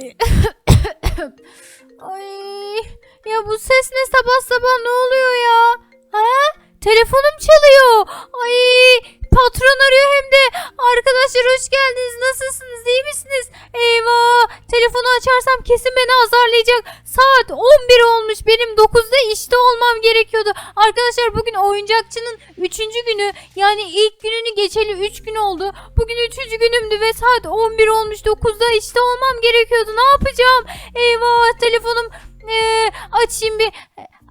Ay. Ya bu ses ne sabah sabah ne oluyor ya? Ha? Telefonum çalıyor. Ay patron arıyor hem de. Arkadaşlar hoş geldiniz. Nasılsınız? İyi misiniz? Eyvah. Telefonu açarsam kesin beni azarlayacak. Saat 11 olmuş. Benim 9'da işte olmam gerekiyordu. Arkadaşlar bugün oyuncakçının 3. günü. Yani ilk gününü geçeli 3 gün oldu. Bugün 3. günümdü ve saat 11 olmuş. 9'da işte olmam gerekiyordu. Ne yapacağım? Eyvah telefonum ee, açayım bir.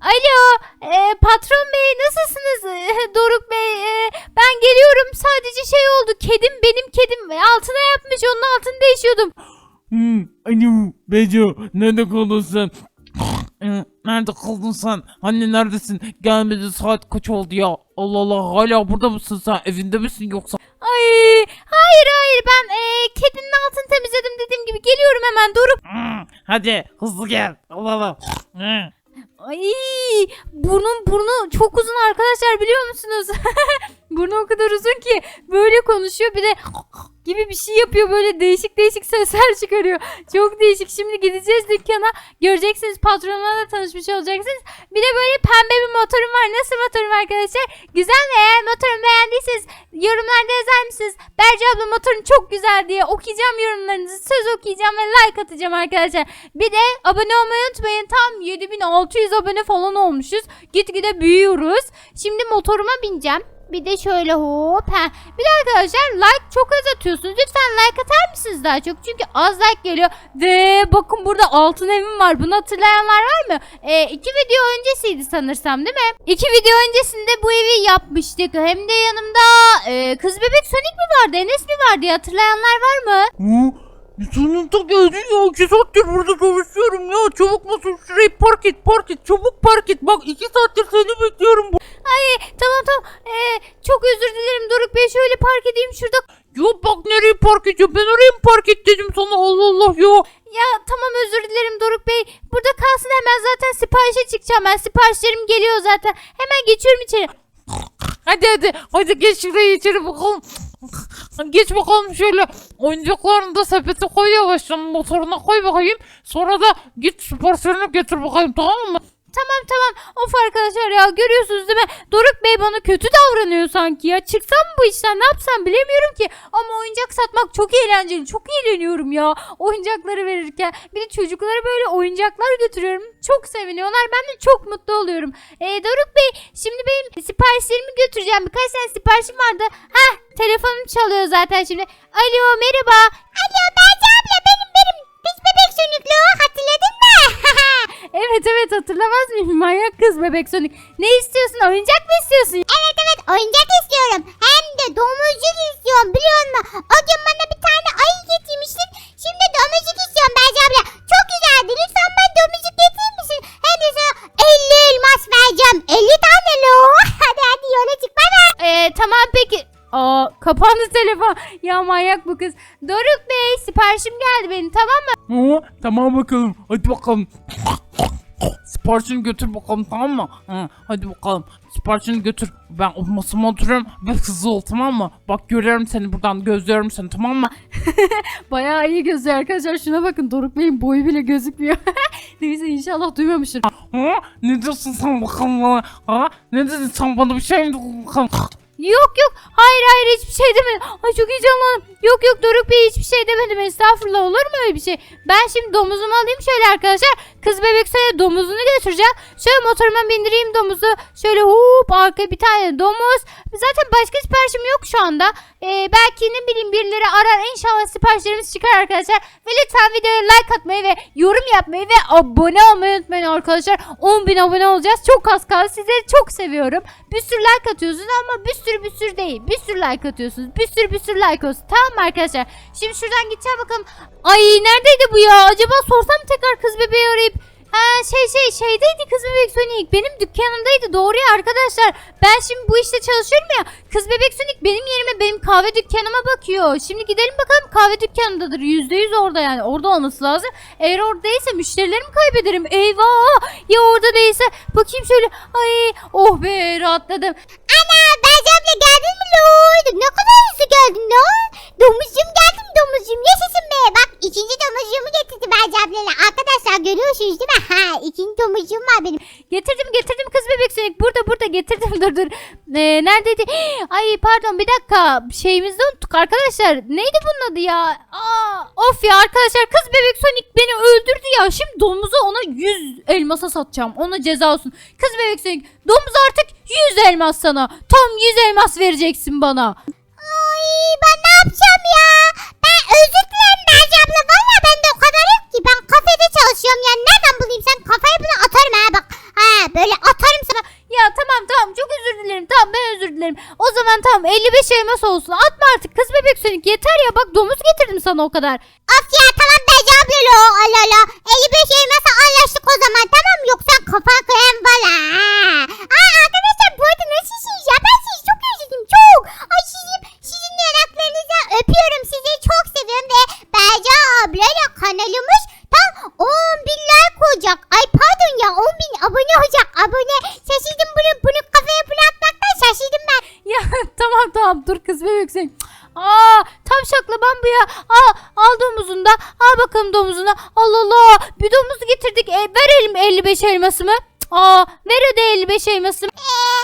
Alo ee, patron bey nasılsınız? Ee, Doruk bey ee, ben geliyorum sadece şey oldu kedim benim kedim altına yapmış onun altını değişiyordum. Hmm, alo Beco nerede kaldın sen? Ee, nerede kaldın sen? Anne neredesin? Gelmedi saat kaç oldu ya? Allah Allah hala burada mısın sen? Evinde misin yoksa? Ay hayır hayır ben ee, kedinin altını temizledim dediğim gibi geliyorum hemen Doruk. Hmm, hadi hızlı gel. Allah Allah. Ay burnum burnu çok uzun arkadaşlar biliyor musunuz? burnu o kadar uzun ki böyle konuşuyor bir de gibi bir şey yapıyor böyle değişik değişik sesler çıkarıyor. Çok değişik. Şimdi gideceğiz dükkana. Göreceksiniz patronla da tanışmış olacaksınız. Bir de böyle pembe bir motorum var. Nasıl motorum arkadaşlar? Güzel mi? Eğer motorumu beğendiyseniz yorumlarda yazar mısınız? Berce abla motorun çok güzel diye okuyacağım yorumlarınızı. Söz okuyacağım ve like atacağım arkadaşlar. Bir de abone olmayı unutmayın. Tam 7600 abone falan olmuşuz. Gitgide büyüyoruz. Şimdi motoruma bineceğim. Bir de şöyle hop. Heh. Bir de arkadaşlar like çok az atıyorsunuz. Lütfen like atar mısınız daha çok? Çünkü az like geliyor. Ve bakın burada altın evim var. Bunu hatırlayanlar var mı? Ee, iki video öncesiydi sanırsam değil mi? İki video öncesinde bu evi yapmıştık. Hem de yanımda e, kız bebek Sonic mi vardı? Enes mi vardı? Hatırlayanlar var mı? Oo, sonunda geldin ya. İki saattir burada çalışıyorum ya. Çabuk nasıl şurayı park et park et. Çabuk park et. Bak iki saattir seni bekliyorum. Ay tamam tamam. Ee, çok özür dilerim Doruk Bey. Şöyle park edeyim şurada. Ya bak nereye park ediyor? Ben oraya mı park et dedim sana Allah Allah ya. Ya tamam özür dilerim Doruk Bey. Burada kalsın hemen zaten siparişe çıkacağım ben. Siparişlerim geliyor zaten. Hemen geçiyorum içeri. Hadi hadi hadi geç şuraya içeri bakalım. Geç bakalım şöyle oyuncaklarını da sepete koy yavaştan motoruna koy bakayım. Sonra da git siparişlerini getir bakayım tamam mı? Tamam tamam. Of arkadaşlar ya görüyorsunuz değil mi? Doruk Bey bana kötü davranıyor sanki ya. Çıksam mı bu işten ne yapsam bilemiyorum ki. Ama oyuncak satmak çok eğlenceli. Çok eğleniyorum ya. Oyuncakları verirken. Bir de çocuklara böyle oyuncaklar götürüyorum. Çok seviniyorlar. Ben de çok mutlu oluyorum. Ee, Doruk Bey şimdi benim siparişlerimi götüreceğim. Birkaç tane siparişim vardı. Heh telefonum çalıyor zaten şimdi. Alo merhaba. Alo Berce abla benim benim. Biz bebek sönüklü? Evet evet hatırlamaz mıyım? Manyak kız bebek sönük. Ne istiyorsun? Oyuncak mı istiyorsun? Evet evet oyuncak istiyorum. Hem de domuzcuk istiyorum biliyor musun? O gün bana bir tane ayı getirmiştin. Şimdi domuzcuk istiyorum Berce abla. Çok güzeldi. Lütfen bana domuzcuk getirir misin? Kapandı telefon. Ya manyak bu kız. Doruk Bey siparişim geldi benim tamam mı? Oo, tamam bakalım hadi bakalım. Siparişini götür bakalım tamam mı? Hı, hadi bakalım siparişini götür. Ben o masama oturuyorum ve hızlı ol tamam mı? Bak görüyorum seni buradan gözlüyorum seni tamam mı? Bayağı iyi gözüyor arkadaşlar. Şuna bakın Doruk Bey'in boyu bile gözükmüyor. Neyse inşallah duymamıştır. Ha? Ne diyorsun sen bakalım bana? Ha? Ne dedin sen bana bir şey mi bakalım? Yok yok. Hayır hayır hiçbir şey demedim. Ay çok heyecanlandım. Yok yok Doruk Bey hiçbir şey demedim. Estağfurullah olur mu öyle bir şey? Ben şimdi domuzumu alayım şöyle arkadaşlar. Kız bebek sana domuzunu götüreceğim. Şöyle motoruma bindireyim domuzu. Şöyle hop arkaya bir tane domuz. Zaten başka siparişim yok şu anda. Ee, belki ne bileyim birileri arar. İnşallah siparişlerimiz çıkar arkadaşlar. Ve lütfen videoya like atmayı ve yorum yapmayı ve abone olmayı unutmayın arkadaşlar. 10.000 abone olacağız. Çok az kaldı. Sizleri çok seviyorum. Bir sürü like atıyorsunuz ama bir sürü bir sürü değil. Bir sürü like atıyorsunuz. Bir sürü bir sürü like olsun. Tamam mı arkadaşlar? Şimdi şuradan gideceğim bakalım. Ay neredeydi bu ya? Acaba sorsam tekrar kız bebeği arayıp Ha şey şey şeydeydi kız bebek Sonic. Benim dükkanımdaydı. Doğru ya arkadaşlar. Ben şimdi bu işte çalışıyorum ya. Kız bebek Sonic benim yerime benim kahve dükkanıma bakıyor. Şimdi gidelim bakalım. Kahve dükkanındadır. Yüzde yüz orada yani. Orada olması lazım. Eğer orada değilse müşterilerimi kaybederim. Eyvah! Ya orada değilse? Bakayım şöyle. Ay oh be rahatladım. Ana Berce abla geldin mi? Lo? Ne kadar hızlı geldin lo? Domuzcum geldim domuzcum yaşasın ikinci domuzcumu getirdi Berce ablayla. Arkadaşlar görüyorsunuz değil mi? Ha ikinci domuzcuğum var benim. Getirdim getirdim kız bebek sönük. Burada burada getirdim dur dur. Ee, neredeydi? Ay pardon bir dakika. Şeyimizi unuttuk arkadaşlar. Neydi bunun adı ya? Aa, of ya arkadaşlar kız bebek sönük beni öldürdü ya. Şimdi domuzu ona 100 elmasa satacağım. Ona ceza olsun. Kız bebek sönük domuz artık 100 elmas sana. Tam 100 elmas vereceksin bana. Ay ben ne yapacağım ya? Ben özür Berce abla. Valla bende o kadar yok ki. Ben kafede çalışıyorum ya. Nereden bulayım sen? Kafaya bunu atarım ha bak. Ha böyle atarım sana. Ya tamam tamam çok özür dilerim. Tamam ben özür dilerim. O zaman tamam 55 elmas olsun. Atma artık kız bebek sönük yeter ya. Bak domuz getirdim sana o kadar. Of ya tamam Berce abla. lo, Allah Allah. 55 elmasa anlaştık o zaman tamam? Yoksa kafa kıran valla. Al domuzunu da. Al bakalım domuzunu. Allah Allah. Bir domuz getirdik. E, ver elim 55 elmasımı. Aa ver öde 55 elmasımı. Ee,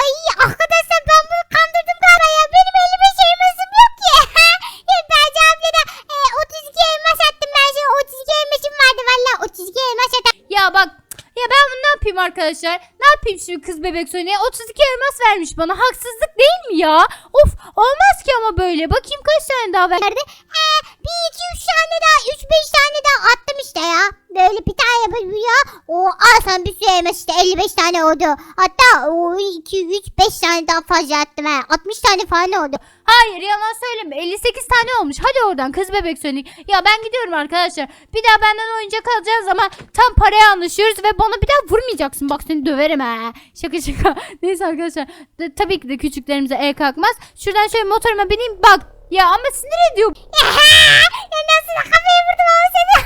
ay arkadaşlar ben bunu kandırdım galiba ya. Benim 55 elmasım yok ki. ya Berce abla da e, 32 elmas attım ben şimdi 32 elmasım vardı valla 32 elmas attım. Ya bak ya ben bunu ne yapayım arkadaşlar? Ne yapayım şimdi kız bebek Sony'e? 32 elmas vermiş bana. Haksızlık değil mi ya? Of olmaz ki ama böyle. Bakayım kaç tane daha ver. Nerede? Bir iki üç tane daha üç beş tane daha attım işte ya. Böyle bir tane yapıyor ya. O al bir sürü elmas işte 55 tane oldu. Hatta o 2 3 5 tane daha fazla attım ha. 60 tane falan oldu. Hayır yalan söyleme. 58 tane olmuş. Hadi oradan kız bebek Sonic. Ya ben gidiyorum arkadaşlar. Bir daha benden oyuncak alacağız zaman tam paraya anlaşıyoruz ve bana bir daha vurmayacaksın. Bak seni döverim ha. Şaka şaka. Neyse arkadaşlar. Tabii ki de küçüklerimize el kalkmaz. Şuradan şöyle motoruma bineyim. Bak. Ya ama sinir ediyor. ya nasıl kafaya vurdum ama seni.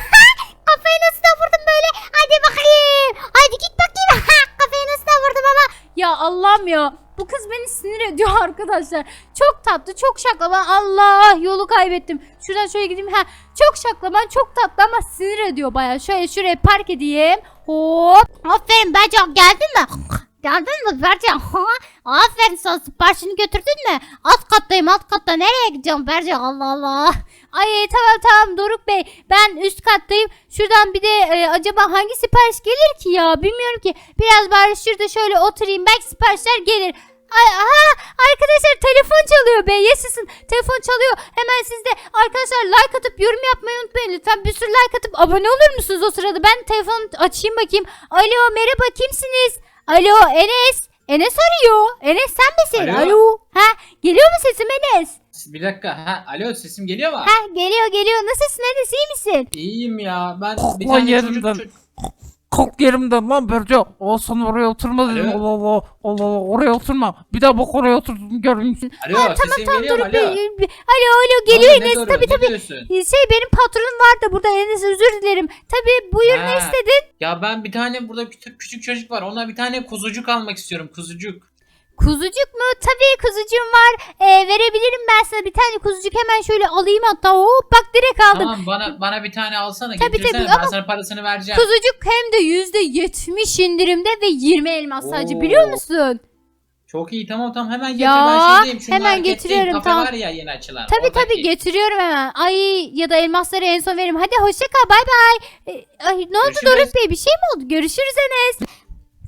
kafaya nasıl da vurdum böyle. Hadi bakayım. Hadi git bakayım. kafaya nasıl da vurdum ama. Ya Allah'ım ya. Bu kız beni sinir ediyor arkadaşlar. Çok tatlı, çok şaklaban. Allah yolu kaybettim. Şuradan şöyle gideyim. Ha, çok şaklaban, çok tatlı ama sinir ediyor baya. Şöyle şuraya park edeyim. Hop. Aferin Bercan geldin mi? Geldin mi Bercan? Aferin sana siparişini götürdün mü? Alt kattayım alt katta. Nereye gideceğim Bercan? Allah Allah. Ay tamam tamam Doruk Bey. Ben üst kattayım. Şuradan bir de e, acaba hangi sipariş gelir ki ya? Bilmiyorum ki. Biraz bari şurada şöyle oturayım. Belki siparişler gelir. Ay, aha, arkadaşlar telefon çalıyor be yaşasın telefon çalıyor hemen siz de arkadaşlar like atıp yorum yapmayı unutmayın lütfen bir sürü like atıp abone olur musunuz o sırada ben telefon açayım bakayım alo merhaba kimsiniz alo Enes Enes arıyor Enes sen misin Alo. alo ha geliyor mu sesim Enes Bir dakika. Ha, alo sesim geliyor mu? ha geliyor geliyor nasılsın Enes iyi misin İyiyim ya. Ben bir tane çocuk, çocuk- Kalk yerimden lan Berce. O sana oraya oturma dedim. Alo. Allah Allah. Allah Allah. Oraya oturma. Bir daha bak oraya oturdum göreyim seni. Alo tamam sesim tamam geliyor mu? Doruk Bey Alo. bir- alo alo geliyor oldu, ne Enes Doruk, tabi ne tabi diyorsun? şey benim patronum var da burada Enes özür dilerim tabi buyur ne Ha. istedin Ya ben bir tane burada küçük, küçük çocuk var. Ona bir tane kuzucuk almak istiyorum. Kuzucuk. Kuzucuk mu? Tabii kuzucuğum var. Ee, verebilirim ben sana bir tane kuzucuk hemen şöyle alayım hatta. Hop bak direkt aldım. Tamam bana bana bir tane alsana. Tabii, Getirsene tabii, ben ama- sana parasını vereceğim. Kuzucuk hem de yüzde yetmiş indirimde ve 20 elmas sadece Oo. biliyor musun? Çok iyi tamam tamam hemen getir Ya, ben şeydeyim. Şu hemen marketteyim. getiriyorum, Kafe tamam. var ya yeni açılan. Tabii oradaki. tabii getiriyorum hemen. Ay ya da elmasları en son veririm. Hadi hoşça kal bay bay. Ee, Ay ne oldu Görüşürüz. Doruk Bey bir şey mi oldu? Görüşürüz Enes.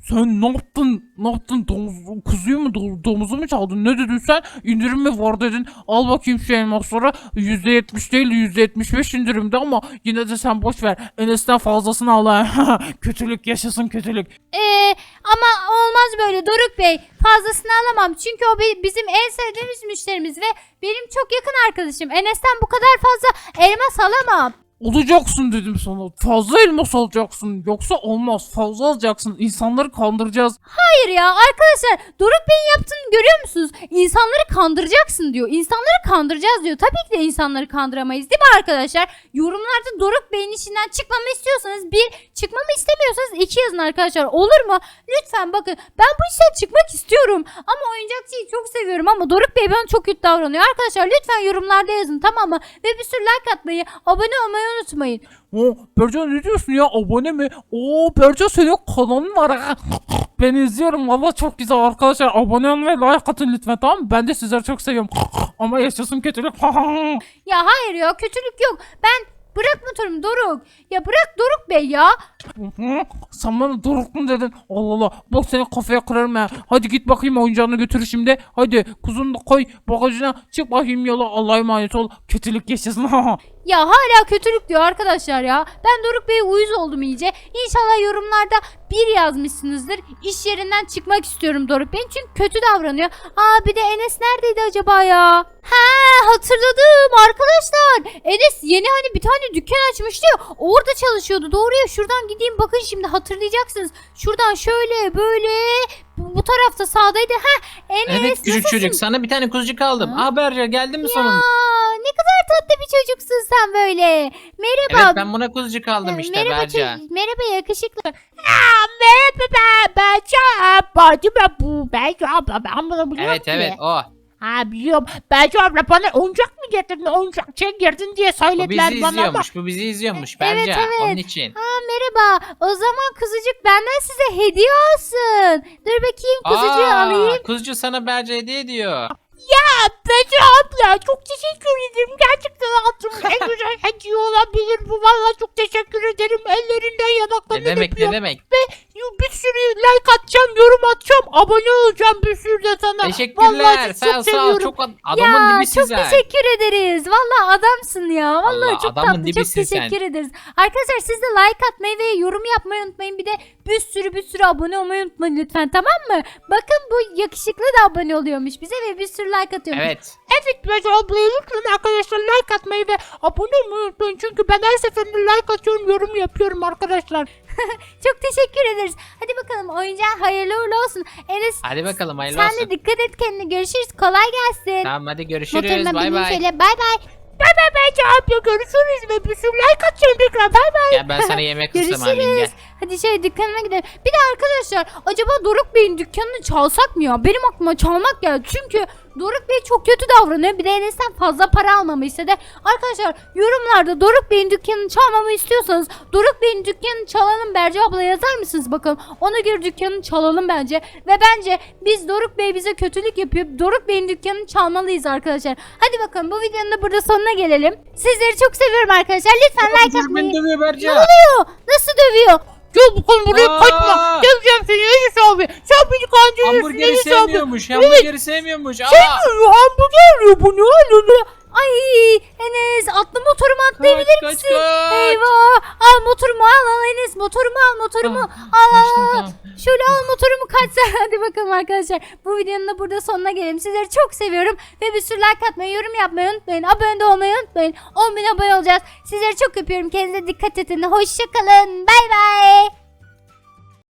Sen ne yaptın? Ne yaptın? Domuz, kuzuyu mu do- domuzu mu çaldın? Ne dedin sen? İndirim mi var dedin? Al bakayım şu elmasları. %70 değil %75 indirimde ama yine de sen boş ver. Enes'ten fazlasını al kötülük yaşasın kötülük. Ee, ama olmaz böyle Doruk Bey. Fazlasını alamam. Çünkü o bi- bizim en sevdiğimiz müşterimiz ve benim çok yakın arkadaşım. Enes'ten bu kadar fazla elmas alamam. Olacaksın dedim sana. Fazla elmas alacaksın. Yoksa olmaz. Fazla alacaksın. İnsanları kandıracağız. Hayır ya arkadaşlar Doruk Bey'in yaptığını görüyor musunuz? İnsanları kandıracaksın diyor. İnsanları kandıracağız diyor. Tabii ki de insanları kandıramayız değil mi arkadaşlar? Yorumlarda Doruk Bey'in işinden çıkmamı istiyorsanız bir, çıkmamı istemiyorsanız iki yazın arkadaşlar. Olur mu? Lütfen bakın ben bu işten çıkmak istiyorum. Ama oyuncakçıyı çok seviyorum ama Doruk Bey bana çok kötü davranıyor. Arkadaşlar lütfen yorumlarda yazın tamam mı? Ve bir sürü like atmayı, abone olmayı unutmayın. Oo, Berca ne diyorsun ya abone mi? Oo Berca senin kanalın var ha. Ben izliyorum valla çok güzel arkadaşlar abone olun ve like atın lütfen tamam mı? Ben de sizleri çok seviyorum. Ama yaşasın kötülük. Ya hayır ya kötülük yok. Ben bırak motorumu Doruk. Ya bırak Doruk Bey ya. Sen bana doruk mu dedin? Allah Allah. Bak seni kafaya kırarım ha. Hadi git bakayım oyuncağını götür şimdi. Hadi kuzunu da koy bagajına. Çık bakayım yola. Allah'a emanet ol. Kötülük yaşasın. Ya hala kötülük diyor arkadaşlar ya. Ben Doruk Bey'e uyuz oldum iyice. İnşallah yorumlarda bir yazmışsınızdır. İş yerinden çıkmak istiyorum Doruk Bey'in çünkü kötü davranıyor. Aa bir de Enes neredeydi acaba ya? Ha hatırladım arkadaşlar. Enes yeni hani bir tane dükkan açmıştı ya. Orada çalışıyordu. Doğru ya şuradan gideyim bakın şimdi hatırlayacaksınız. Şuradan şöyle böyle bu, bu tarafta sağdaydı. Ha Enes Evet küçük nasılsın? çocuk sana bir tane kuzucuk aldım. Ha? Aa Berca geldin mi sonunda? Aa, ne kadar tatlı bir çocuksun sen böyle. Merhaba. Evet ben buna kuzucuk aldım işte merhaba, Berca. merhaba yakışıklı. merhaba ben Berca. Bacı ben bu Berca abla ben bunu biliyorum Evet ki. evet o. Ha biliyorum. Berca abla bana oyuncak mı getirdin? Oyuncakçıya girdin diye Bu söylediler bizi bana ama. izliyormuş. Bu bizi izliyormuş Evet, Berca. evet. Onun için. Aa, merhaba. O zaman kuzucuk benden size hediye olsun. Dur bakayım kuzucuğu Aa, alayım. Kuzucu sana Berca hediye ediyor. Ya Berca abla çok teşekkür ederim. Gerçekten altın en güzel hediye olabilir bu. Valla çok teşekkür ederim. Ellerinden Ne yanaklarından demek ne öpüyorum. demek. Bir sürü like atacağım, yorum atacağım, abone olacağım bir sürü de sana. Teşekkürler. Vallahi Sağ ol çok sağ ol. seviyorum. Çok ad- adamın ya dibisin çok sen. teşekkür ederiz. Valla adamsın ya. Allah, çok adamın tatlı. Çok dibisin sen. teşekkür ederiz. Arkadaşlar siz de like atmayı ve yorum yapmayı unutmayın. Bir de bir sürü bir sürü abone olmayı unutmayın lütfen tamam mı? Bakın bu yakışıklı da abone oluyormuş bize ve bir sürü like atıyormuş. Evet. Evet Berca ablaya lütfen arkadaşlar like atmayı ve abone olmayı unutmayın. Çünkü ben her seferinde like atıyorum, yorum yapıyorum arkadaşlar. Çok teşekkür ederiz. Hadi bakalım oyuncağın hayırlı uğurlu olsun. Enes Hadi bakalım hayırlı sen olsun. de dikkat et kendine. Görüşürüz. Kolay gelsin. Tamam hadi görüşürüz. Motoruma Bay bineyim bay. şöyle. Bay bay. Bye bye Berca abla görüşürüz ve bir sürü like atacağım tekrar. Bye bye. Gel ben sana yemek ısmarlayayım gel. Görüşürüz. Hadi şey dükkanına gidelim. Bir de arkadaşlar acaba Doruk Bey'in dükkanını çalsak mı ya? Benim aklıma çalmak geldi. Çünkü Doruk Bey çok kötü davranıyor. Bir de Enes'ten fazla para almamı istedi. Arkadaşlar yorumlarda Doruk Bey'in dükkanını çalmamı istiyorsanız Doruk Bey'in dükkanını çalalım Berce abla yazar mısınız bakalım. Ona göre dükkanını çalalım bence. Ve bence biz Doruk Bey bize kötülük yapıyor. Doruk Bey'in dükkanını çalmalıyız arkadaşlar. Hadi bakalım bu videonun da burada sonuna gelelim. Sizleri çok seviyorum arkadaşlar. Lütfen like atmayı. Ne oluyor? Nasıl dövüyor? Gel bakalım buraya Aa! kaçma. Geleceğim seni Enes abi. Sen beni kandırıyorsun Hamburgeri Enes abi. sevmiyormuş. Hamburgeri sevmiyormuş. Aa! Sevmiyor hamburger ya bu ne hali? Ay Enes atlı motorumu atlayabilir Kaç, kaç, misin? kaç. Eyvah. Al motorumu al al Enes motorumu al motorumu. Tamam, al kaçtım, al. tamam. Şöyle al motorumu kaçsa. Hadi bakalım arkadaşlar. Bu videonun da burada sonuna gelelim. Sizleri çok seviyorum. Ve bir sürü like atmayı, yorum yapmayı unutmayın. Abone olmayı unutmayın. 10 bin abone olacağız. Sizleri çok öpüyorum. Kendinize dikkat edin. Hoşçakalın. Bay bay.